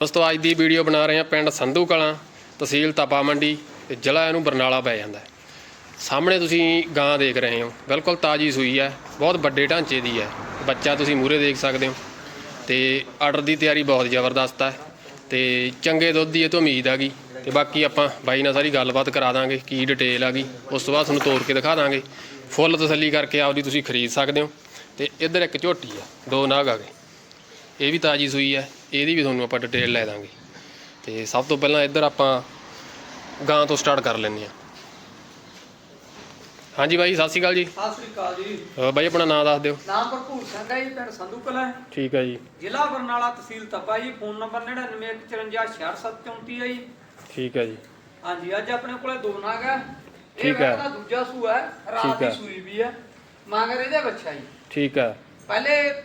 ਦੋਸਤੋ ਅੱਜ ਦੀ ਵੀਡੀਓ ਬਣਾ ਰਹੇ ਹਾਂ ਪਿੰਡ ਸੰਧੂ ਕਲਾਂ, ਤਹਿਸੀਲ ਤਪਾ ਮੰਡੀ ਤੇ ਜ਼ਿਲ੍ਹਾ ਇਹਨੂੰ ਬਰਨਾਲਾ ਪੈ ਜਾਂਦਾ ਸਾਹਮਣੇ ਤੁਸੀਂ ਗਾਂ ਦੇਖ ਰਹੇ ਹੋ, ਬਿਲਕੁਲ ਤਾਜੀ ਸੂਈ ਹੈ, ਬਹੁਤ ਵੱਡੇ ਢਾਂਚੇ ਦੀ ਹੈ, ਬੱਚਾ ਤੁਸੀਂ ਮੂਰੇ ਦੇਖ ਸਕਦੇ ਹੋ ਤੇ ਆਰਡਰ ਦੀ ਤਿਆਰੀ ਬਹੁਤ ਜ਼ਬਰਦਸਤ ਹੈ ਤੇ ਚੰਗੇ ਦੁੱਧ ਦੀ ਇਹ ਤੋਂ ਉਮੀਦ ਆ ਗਈ ਤੇ ਬਾਕੀ ਆਪਾਂ ਬਾਈ ਨਾਲ ਸਾਰੀ ਗੱਲਬਾਤ ਕਰਾ ਦਾਂਗੇ, ਕੀ ਡਿਟੇਲ ਆ ਗਈ, ਉਸ ਤੋਂ ਬਾਅਦ ਤੁਹਾਨੂੰ ਤੋੜ ਕੇ ਦਿਖਾ ਦਾਂਗੇ। ਫੁੱਲ ਤਸੱਲੀ ਕਰਕੇ ਆਪਦੀ ਤੁਸੀਂ ਖਰੀਦ ਸਕਦੇ ਹੋ ਤੇ ਇੱਧਰ ਇੱਕ ਝੋਟੀ ਆ ਦੋ ਨਾਗ ਆ ਗਏ, ਇਹ ਵੀ ਤਾਜੀ ਸੂਈ ਹੈ। ਇਹਦੀ ਵੀ ਤੁਹਾਨੂੰ ਆਪਾਂ ਡਿਟੇਲ ਲੈ ਦਾਂਗੇ। ਤੇ ਸਭ ਤੋਂ ਪਹਿਲਾਂ ਇੱਧਰ ਆਪਾਂ ਗਾਂ ਤੋਂ ਸਟਾਰਟ ਕਰ ਲੈਂਦੇ ਹਾਂ। ਹਾਂਜੀ ਬਾਈ ਸਤਿ ਸ਼੍ਰੀ ਅਕਾਲ ਜੀ। ਸਤਿ ਸ੍ਰੀ ਅਕਾਲ ਜੀ। ਅਹ ਬਾਈ ਆਪਣਾ ਨਾਮ ਦੱਸ ਦਿਓ। ਨਾਮ ਭਰਪੂਰ ਸਿੰਘ ਹੈ ਜੀ ਪਿੰਡ ਸੰਧੂ ਕਲਾਂ। ਹੈ ਠੀਕ ਹੈ ਜੀ। ਜ਼ਿਲ੍ਹਾ ਬਰਨਾਲਾ ਤਹਿਸੀਲ ਤਪਾ ਜੀ ਫੋਨ ਨੰਬਰ 9954566734 ਹੈ ਜੀ। ਠੀਕ ਹੈ ਜੀ। ਹਾਂਜੀ ਅੱਜ ਆਪਣੇ ਕੋਲੇ ਦੋ ਨਾਗ ਹੈ। ਇਹ ਠੀਕ ਹੈ। ਵੈਸੇ ਤਾਂ ਦੂਜਾ ਸੂਆ ਹੈ ਰਾਤ ਠੀਕ ਹੈ। ਦੀ ਸੂਈ ਵੀ ਹੈ। ਮਗਰ ਇਹਦੇ ਬੱਚਾ ਜੀ। ਠੀਕ ਹੈ। ਪਹਿਲੇ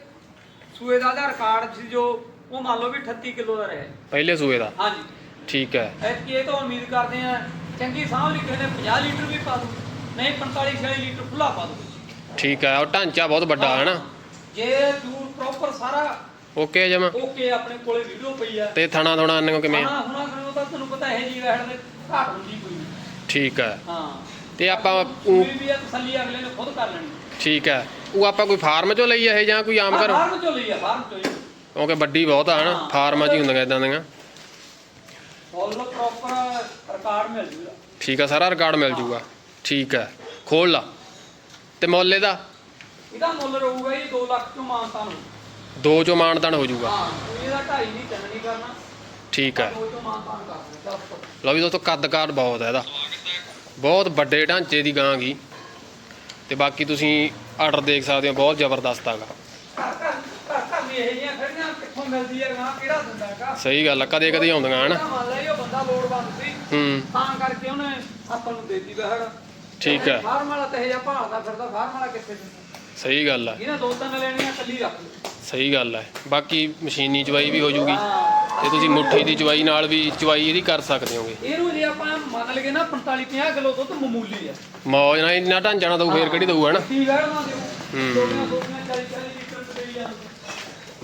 ਸੂਏ ਦਾ ਦਾ ਰਿਕਾਰਡ ਸੀ ਜੋ ਉਹ ਮੰਨ ਲਓ ਵੀ 38 ਕਿਲੋ ਦਾ ਰਿਹਾ। ਪਹਿਲੇ ਸੂਏ ਦਾ? ਹਾਂਜੀ। ਠੀਕ ਹੈ। ਐਤਕੀ ਇਹ ਤਾਂ ਉਮੀਦ ਕਰਦੇ ਆ ਚੰਗੀ ਸਾਂਭ ਲਈ ਕਿਸੇ ਨੇ 50 ਲੀਟਰ ਵੀ ਪਾ ਦੂ ਨਹੀਂ 45 46 ਲੀਟਰ ਖੁੱਲਾ ਪਾ ਦੂ ਠੀਕ ਹੈ ਉਹ ਢਾਂਚਾ ਬਹੁਤ ਵੱਡਾ ਹੈ ਨਾ? ਜੇ ਦੂਰ ਪ੍ਰੋਪਰ ਸਾਰਾ ਓਕੇ ਜਮਾ? ਓਕੇ ਆਪਣੇ ਕੋਲੇ ਵੀਡੀਓ ਪਈ ਆ। ਤੇ ਥਣਾ ਥੋਣਾ ਅੰਨੋ ਕਿਵੇਂ? ਆ? ਹਾਂ ਹੁਣਾ ਕਰੋ ਤਾਂ ਤੁਹਾਨੂੰ ਪਤਾ ਹੈ ਜੀ ਵੈਣ ਦੇ ਘਾਟ ਹੁੰਦੀ ਕੋਈ। ਠੀਕ ਹੈ। ਹਾਂ। ਤੇ ਆਪਾਂ ਵੀ ਆ ਤਸੱਲੀ ਅਗਲੇ ਨੇ ਖੁਦ ਕਰ ਲੈਣੀ। ਠੀਕ ਹੈ। ਉਹ ਆਪਾਂ ਕੋਈ ਫਾਰਮ ਚੋਂ ਲਈ ਇਹ ਜਾਂ ਕੋਈ ਆਮ ਘਰ? ਫਾਰਮ ਚੋਂ ਲਈ ਆ ਫਾਰਮ ਚੋਂ ਹੀ। ਕਿਉਂਕਿ ਵੱਡੀ ਬਹੁਤ ਆ ਹਨਾ? ਹਾਂ। ਫਾਰਮਾਂ 'ਚ ਹੀ ਹੁੰਦੀਆਂ ਇਦਾਂ ਦੀਆਂ। ਫੁੱਲ ਪ੍ਰੋਪਰ ਰਿਕਾਰਡ ਮਿਲ ਜੂਗਾ। ਠੀਕ ਹੈ ਸਾਰਾ ਰਿਕਾਰਡ ਮਿਲ ਜੂਗਾ। ਠੀਕ ਹੈ ਖੋਲ ਲਾ। ਤੇ ਮੁੱਲ ਇਹਦਾ? ਇਹਦਾ ਮੁੱਲ ਰਹੂਗਾ ਜੀ 2 ਲੱਖ ਤੋਂ ਮਾਨਤਾ ਨੂੰ ਦੋ ਚੋਂ ਮਾਨਦਾਨ ਹੋ ਜੂਗਾ। ਹਾਂ ਇਹਦਾ ਢਾਈ ਨਹੀਂ ਤਿੰਨ ਨਹੀਂ ਕਰਨਾ। ਠੀਕ ਹੈ 2 ਤੋਂ ਮਾਨਤਾ ਨੂੰ ਕਰ ਲਓ ਵੀ ਦੋਸਤੋ ਕੱਦ ਕਾਰ ਬਹੁਤ ਹੈ ਇਹਦਾ। ਬਹੁਤ ਵੱਡੇ ਢਾਂਚੇ ਦੀ ਗਾਂ ਗੀ। ਤੇ ਬਾਕੀ ਤੁਸੀਂ ਆਰਡਰ ਦੇਖ ਸਕਦੇ ਹੋ ਬਹੁਤ ਜ਼ਬਰਦਸਤ ਹੈਗਾ ਘਰ ਘਰ ਘਰ ਘਰ ਵੀ ਇਹ ਜਿਹੀਆਂ ਖੜੀਆਂ ਕਿੱਥੋਂ ਮਿਲਦੀ ਹੈ? ਗਾਂ ਕਿਹੜਾ ਦਿੰਦਾ ਹੈਗਾ? ਸਹੀ ਗੱਲ ਆ ਕਦੇ ਕਦੇ ਆਉਂਦੀਆਂ ਹਨਾ। ਮੰਨ ਲਈ ਉਹ ਬੰਦਾ ਲੋੜਵੰਦ ਸੀ। ਹੂੰ। ਤਾਂ ਕਰਕੇ ਉਹਨੇ ਆਪਾਂ ਨੂੰ ਦੇਤੀ ਬਹਿੜ ਠੀਕ ਹੈ। ਫਾਰਮ ਵਾਲਾ ਤੇ ਇਹ ਜਿਹਾ ਭਾਲਦਾ ਫਿਰਦਾ ਫਾਰਮ ਵਾਲਾ ਕਿੱਥੇ ਦਿੰਦਾ? ਸਹੀ ਗੱਲ ਆ। ਇਹਨੇ ਦੋ ਤਿੰਨ ਲੈਣੀਆਂ ਕੱਲੀ ਰੱਖ ਲਓ ਸਹੀ ਗੱਲ ਹੈ ਬਾਕੀ ਮਸ਼ੀਨੀ ਚਵਾਈ ਵੀ ਹੋ ਜੂਗੀ। ਹਾਂ। ਤੇ ਤੁਸੀਂ ਮੁੱਠੀ ਦੀ ਚਵਾਈ ਨਾਲ ਵੀ ਚਵਾਈ ਇਹਦੀ ਕਰ ਸਕਦੇ ਹੋਗੇ। ਇਹਨੂੰ ਜੇ ਆਪਾਂ ਮੰਨ ਲਈਏ ਨਾ 45 50 ਕਿਲੋ ਦੁੱਧ ਮਾਮੂਲੀ ਹੈ ਮੌਜ ਨਾਲ ਇੰਨਾ ਢਾਂਚਾ ਨਾ ਦਊ ਫੇਰ ਕਿਹੜੀ ਦਊ ਹਨਾ ਵੈੜ ਨਾ ਦਿਓ ਹੂੰ। ਦੋਗੀਆਂ ਦੋਗੀਆਂ 40 40 ਲੀਟਰ ਤੇ ਦੇਈ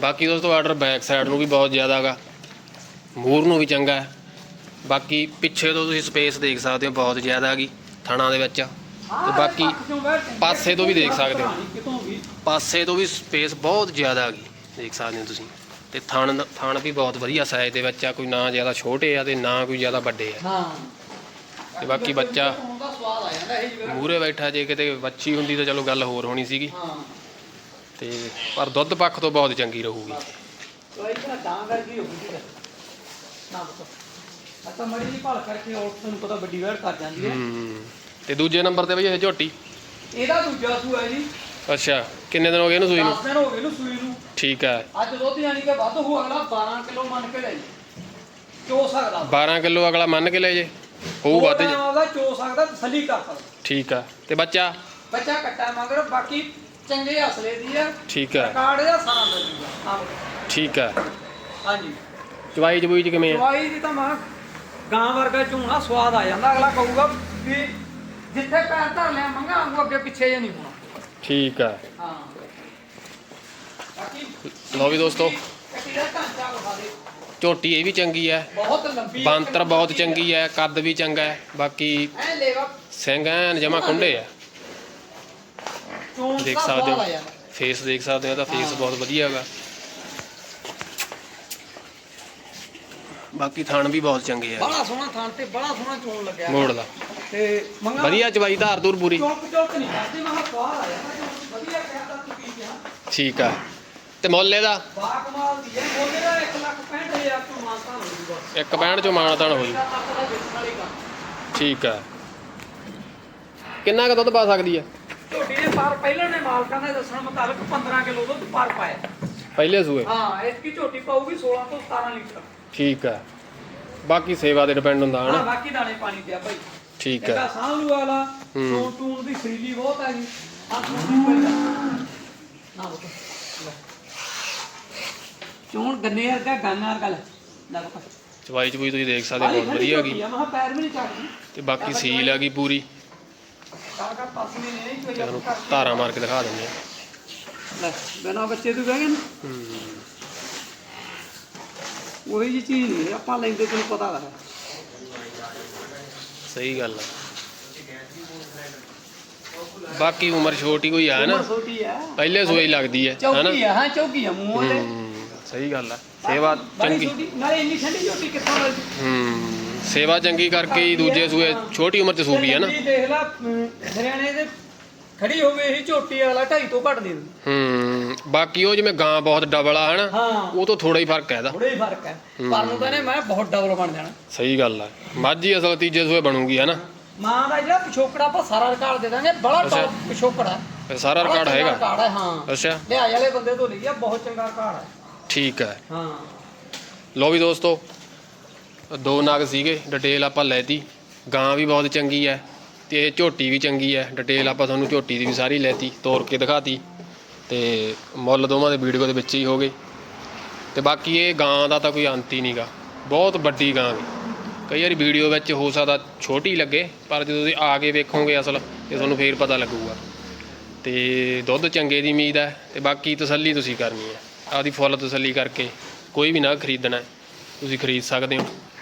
ਬਾਕੀ ਦੋਸਤੋ ਆਰਡਰ ਬੈਕ ਸਾਈਡ ਨੂੰ ਵੀ ਬਹੁਤ ਜ਼ਿਆਦਾ ਹੈਗਾ ਮੂਰ ਨੂੰ ਵੀ ਚੰਗਾ ਹੈ। ਬਾਕੀ ਪਿੱਛੇ ਤੋਂ ਤੁਸੀਂ ਸਪੇਸ ਦੇਖ ਸਕਦੇ ਹੋ ਬਹੁਤ ਜ਼ਿਆਦਾ ਹੈਗੀ ਥਣਾ ਦੇ ਵਿੱਚ। ਤੇ ਬਾਕੀ ਪਾਸੇ ਤੋਂ ਵੀ ਦੇਖ ਸਕਦੇ ਹੋ। ਪਾਸੇ ਤੋਂ ਵੀ ਸਪੇਸ ਬਹੁਤ ਜ਼ਿਆਦਾ ਹੈਗੀ ਦੇਖ ਸਕਦੇ ਹੋ ਤੁਸੀਂ। ਤੇ ਥਣ ਥਣ ਵੀ ਬਹੁਤ ਵਧੀਆ ਸਾਈਜ਼ ਦੇ ਵਿੱਚ ਆ ਕੋਈ ਨਾ ਜ਼ਿਆਦਾ ਛੋਟੇ ਆ ਤੇ ਨਾ ਕੋਈ ਜ਼ਿਆਦਾ ਵੱਡੇ ਆ। ਹਾਂ। ਤੇ ਬਾਕੀ ਬੱਚਾ ਮੂਰੇ ਬੈਠਾ ਜੇ ਕਿਤੇ ਬੱਚੀ ਹੁੰਦੀ ਤਾਂ ਚਲੋ ਗੱਲ ਹੋਰ ਹੋਣੀ ਸੀਗੀ। ਹਾਂ। ਤੇ ਪਰ ਦੁੱਧ ਪੱਖ ਤੋਂ ਬਹੁਤ ਚੰਗੀ ਰਹੂਗੀ। ਕੋਈ ਤਾਂ ਡਾਂ ਵਰਗੀ ਹੋਊਗੀ। ਨਾ ਬਤਾ ਅੱਛਾ ਮੜੀ ਜੀ ਭਾਲ ਕਰਕੇ ਉਹ ਤੁਹਾਨੂੰ ਪਤਾ ਵੱਡੀ ਵੈੜ ਕਰ ਜਾਂਦੀ ਹੈ। ਹੂੰ। ਤੇ ਦੂਜੇ ਨੰਬਰ ਤੇ ਬਈ ਇਹ ਝੋਟੀ? ਇਹਦਾ ਦੂਜਾ ਸੂਆ ਜੀ। ਅੱਛਾ। ਕਿੰਨੇ ਦਿਨ ਹੋ ਗਏ ਇਹਨੂੰ ਸੂਈ ਨੂੰ? 10 ਦਿਨ ਹੋ ਗਏ ਨੂੰ ਸੂਈ ਨੂੰ। ਠੀਕ ਹੈ। ਅੱਜ ਦੁੱਧ ਯਾਨੀ ਕਿ ਵੱਧ ਹੋ ਅਗਲਾ 12 ਕਿਲੋ ਮੰਨ ਕੇ ਲੈ ਜੀ। ਚੋ ਸਕਦਾ 12 ਕਿਲੋ ਅਗਲਾ ਮੰਨ ਕੇ ਲੈ ਜੇ। ਹੋਊ ਵੱਧ ਜੇ। ਉਹਦਾ ਚੋ ਸਕਦਾ ਤਸੱਲੀ ਕਰ ਸਕਦਾ। ਠੀਕ ਆ। ਤੇ ਬੱਚਾ? ਬੱਚਾ ਕੱਟਾ ਮਗਰ ਬਾਕੀ ਚੰਗੇ ਹਸਲੇ ਦੀ ਆ। ਠੀਕ ਆ। ਰਿਕਾਰਡ ਦਾ ਸਾਰਾ ਮਿਲ ਜੂਗਾ। ਆਹ, ਠੀਕ ਆ। ਹਾਂਜੀ। ਚਵਾਈ ਚਬੂਈ ਚ ਕਿਵੇਂ ਆ? ਦਵਾਈ ਦੀ ਤਾਂ ਮਾਂ ਗਾਂ ਵਰਗਾ ਝੂਣਾ ਸਵਾਦ ਆ ਜਾਂਦਾ। ਅਗਲਾ ਕਹੂਗਾ ਵੀ ਜਿੱਥੇ ਪੈਰ ਧਰ ਲਿਆ ਮੰਗਾ ਵਾਂਗੂ ਅੱਗੇ ਪਿੱਛੇ ਜੇ ਨਹੀਂ ਹੋਣਾ। ਠੀਕ ਆ। ਹਾਂ। ਬਾਕੀ ਲਓ ਵੀ ਦੋਸਤੋ। ਕੱਟੀ ਦਾ ਢਾਂਚਾ ਵਿਖਾ ਦੇ ਝੋਟੀ ਇਹ ਵੀ ਚੰਗੀ ਹੈ ਬਹੁਤ ਲੰਬੀ ਬਾਂਤਰ ਬਹੁਤ ਚੰਗੀ ਹੈ ਕੱਦ ਵੀ ਚੰਗਾ ਹੈ ਬਾਕੀ ਐ ਲੇਵਾ ਸਿੰਘ ਐਨ ਜਮਾ ਖੁੰਡੇ ਆ। ਦੇਖ ਦਾ ਸਕਦੇ ਹੋ। ਫੇਸ ਦੇਖ ਸਕਦੇ ਹੋ ਤਾਂ ਫੇਸ ਬਹੁਤ ਵਧੀਆ ਹੈਗਾ। ਬਾਕੀ ਥਣ ਵੀ ਬਹੁਤ ਚੰਗੇ ਆ। ਬੜਾ ਸੋਹਣਾ ਥਾਂ ਤੇ ਬੜਾ ਸੋਹਣਾ ਚੋਣ ਲੱਗਿਆ ਮੋੜ ਦਾ ਤੇ ਮੰਗਾ ਵਧੀਆ ਚਵਾਈ ਧਾਰ ਦੂਰ ਪੂਰੀ। ਚੌਕ ਚੌਕ ਨਹੀਂ ਕਰਦੀ ਮੈਂ ਕਿਹਾ ਸਵਾਦ ਆ ਜਾਂਦਾ ਚੋਣ ਵਧੀਆ ਕਹਿੰਦਾ ਤੂੰ ਕੀ ਕਿਹਾ? ਠੀਕ ਆ। ਤੇ ਮੁੱਲ ਇਹਦਾ? ਬਾ ਕਮਾਲ ਦੀ ਹੈ। ਬੋਲੇ ਦਾ 1 ਲੱਖ 65000 ਤੋਂ ਮਾਨਤਾ ਹੋ ਜੂਗਾ ਇੱਕ ਪੈਣ ਚੋਂ ਮਾਨਤਾਨ ਹੋ ਜੂ ਇਹਦਾ ਦਾ ਠੀਕ ਆ। ਕਿੰਨਾ ਕੁ ਦੁੱਧ ਪਾ ਸਕਦੀ ਆ? ਝੋਟੀ ਪਾਰ ਪਹਿਲਾਂ ਨੇ ਮਾਲਕਾਂ ਦੇ ਦੱਸਣ ਮੁਤਾਬਕ 15 ਕਿਲੋ ਦੁੱਧ ਪਾਰ ਪਾਇਆ। ਪਹਿਲੇ ਸੂਏ? ਹਾਂ ਇਸ ਕੀ ਝੋਟੀ ਪਾਊਗੀ 16 ਤੋਂ 17 ਲੀਟਰ। ਠੀਕ ਆ। ਬਾਕੀ ਸੇਵਾ ਤੇ ਡਿਪੈਂਡ ਹੁੰਦਾ ਹਾਂ ਹਨਾ ਬਾਕੀ ਦਾਣੇ ਪਾਣੀ ਦਿਆ ਭਾਈ। ਠੀਕ ਇਹਦਾ ਆ ਸਾਂਭਲੂ ਵਾਲਾ ਹੂੰ। ਟੂਨ ਟੂਨ ਦੀ ਫਰੀਲੀ ਬਹੁਤ ਹੈ ਜੀ। ਆ ਦੀ ਪਹਿਲਾਂ ਨਾ। ਬਤਾ ਚੋਣ ਗੰਨੇ ਵਰਗਾ ਗਾਨਾ ਵਰਗਾ ਲੈ ਲੈ। ਬਤਾ ਚਵਾਈ ਤੁਸੀਂ ਦੇਖ ਸਕਦੇ ਹੋ ਬਹੁਤ ਵਧੀਆ ਹੈਗੀ। ਮੈਂ ਕਿਹਾ ਪੈਰ ਵੀ ਨਹੀਂ ਚੱਕਦੀ। ਤੇ ਬਾਕੀ ਸੀਲ ਹੈਗੀ ਪੂਰੀ ਕਾ ਕਾ ਪਾਸੇ ਨੇ ਨਹੀਂ ਕੋਈ ਤੁਹਾਨੂੰ ਧਾਰਾ ਮਾਰ ਕੇ ਦਿਖਾ ਦਿੰਦੇ ਆ। ਲੈ ਬਿਨਾ ਬੱਚੇ ਤੋਂ ਗਏ ਨਾ। ਹੂੰ। ਉਹੀ ਜੀ ਚੀਜ਼ ਨਹੀਂ ਆਪਾਂ ਲੈਂਦੇ ਤੈਨੂੰ ਪਤਾ ਹੈ। ਸਹੀ ਗੱਲ ਆ। ਬਾਕੀ ਉਮਰ ਛੋਟੀ ਕੋਈ ਆ ਨਾ। ਛੋਟੀ ਹੈ ਪਹਿਲੇ ਸੂਈ ਲੱਗਦੀ ਹੈ ਚੌਕੀ ਹੈ ਹਾਂ ਚੌਕੀ ਹੈ ਮੂੰਹ ਤੇ ਸਹੀ ਗੱਲ ਆ। ਸੇਵਾ ਚੰਗੀ। ਛੋਟੀ ਨਾਲੇ ਇੰਨੀ ਠੰਡੀ ਝੋਟੀ ਕਿੱਥੋਂ ਮਿਲਦੀ? ਹੂੰ। ਸੇਵਾ ਚੰਗੀ ਕਰਕੇ ਹੀ ਦੂਜੇ ਸੂਏ ਛੋਟੀ ਉਮਰ ਚ ਸੂਪੀ ਹੈ ਨਾ। ਠੰਡੀ ਦੇਖ ਲਾ ਅਮ, ਹਰਿਆਣੇ ਦੇ ਖੜੀ ਹੋਵੇ ਇਹ ਝੋਟੀ ਵਾਲਾ ਢਾਈ ਤੋਂ ਘੱਟ ਦੇ ਦਿੰਦੀ ਹੂੰ ਬਾਕੀ ਉਹ ਜਿਵੇਂ ਗਾਂ ਬਹੁਤ ਡਬਲ ਆ ਹਨਾ ਹਾਂ। ਉਹ ਤੋਂ ਥੋੜਾ ਹੀ ਫ਼ਰਕ ਹੈ ਇਹਦਾ। ਥੋੜਾ ਹੀ ਫ਼ਰਕ ਹੈ। ਪਰ ਨੂੰ ਕਹਿੰਦੇ ਮੈਂ ਬਹੁਤ ਡਬਲ ਬਣ ਜਾਣਾ। ਸਹੀ ਗੱਲ ਆ। ਮਾਝੀ ਅਸਲ ਤੀਜੇ ਸੂਏ ਬਣੂਗੀ ਹਨਾ। ਮਾਂ ਦਾ ਜਿਹੜਾ ਪਿਛੋਕੜਾ ਆਪਾਂ ਸਾਰਾ ਰਿਕਾਰਡ ਦੇ ਦਾਂਗੇ ਬੜਾ ਅੱਛਾ। ਟੌਪ ਪਿਛੋਕੜਾ। ਇਹ ਸਾਰਾ ਰਿਕਾਰਡ ਹੈਗਾ। ਰਿਕਾਰਡ ਹੈ ਹਾਂ। ਅੱਛਾ। ਲਿਆਏ ਵਾਲੇ ਬੰਦੇ ਤੋਂ ਲਿਆ ਬਹੁਤ ਚੰਗਾ ਰਿਕਾਰਡ ਹੈ। ਠੀਕ ਹੈ। ਹਾਂ। ਲੋ ਵੀ ਦੋਸਤੋ ਦੋ ਨਗ ਸੀਗੇ ਡਿਟੇਲ ਆਪਾਂ ਲੈਤੀ ਗਾਂ ਵੀ ਬਹੁਤ ਚੰਗੀ ਹੈ ਤੇ ਇਹ ਝੋਟੀ ਵੀ ਚੰਗੀ ਹੈ ਡਿਟੇਲ ਆਪਾਂ ਤੁਹਾਨੂੰ ਝੋਟੀ ਦੀ ਵੀ ਸਾਰੀ ਲੈਤੀ ਤੋੜ ਕੇ ਦਿਖਾਤੀ ਤੇ। ਮੁੱਲ ਦੋਵਾਂ ਦੇ ਵੀਡੀਓ ਦੇ ਵਿੱਚ ਹੀ ਹੋ ਗਏ। ਤੇ ਬਾਕੀ ਇਹ ਗਾਂ ਦਾ ਤਾਂ ਕੋਈ ਅੰਤ ਹੀ ਨਹੀਂਗਾ ਬਹੁਤ ਵੱਡੀ ਗਾਂ ਵੀ ਕਈ ਵਾਰੀ ਵੀਡੀਓ ਵਿੱਚ ਹੋ ਸਕਦਾ ਛੋਟੀ ਲੱਗੇ, ਪਰ ਜਦੋਂ ਤੁਸੀਂ ਆ ਕੇ ਵੇਖੋਗੇ ਅਸਲ, ਤੇ ਤੁਹਾਨੂੰ ਫੇਰ ਪਤਾ ਲੱਗੂਗਾ। ਤੇ ਦੁੱਧ ਚੰਗੇ ਦੀ ਉਮੀਦ ਹੈ ਤੇ ਬਾਕੀ ਤਸੱਲੀ ਤੁਸੀਂ ਕਰਨੀ ਹੈ ਆਪਦੀ ਫੁੱਲ ਤਸੱਲੀ ਕਰਕੇ ਕੋਈ ਵੀ ਨਾ ਖਰੀਦਣਾ ਤੁਸੀਂ ਖਰੀਦ ਸਕਦੇ ਹੋ।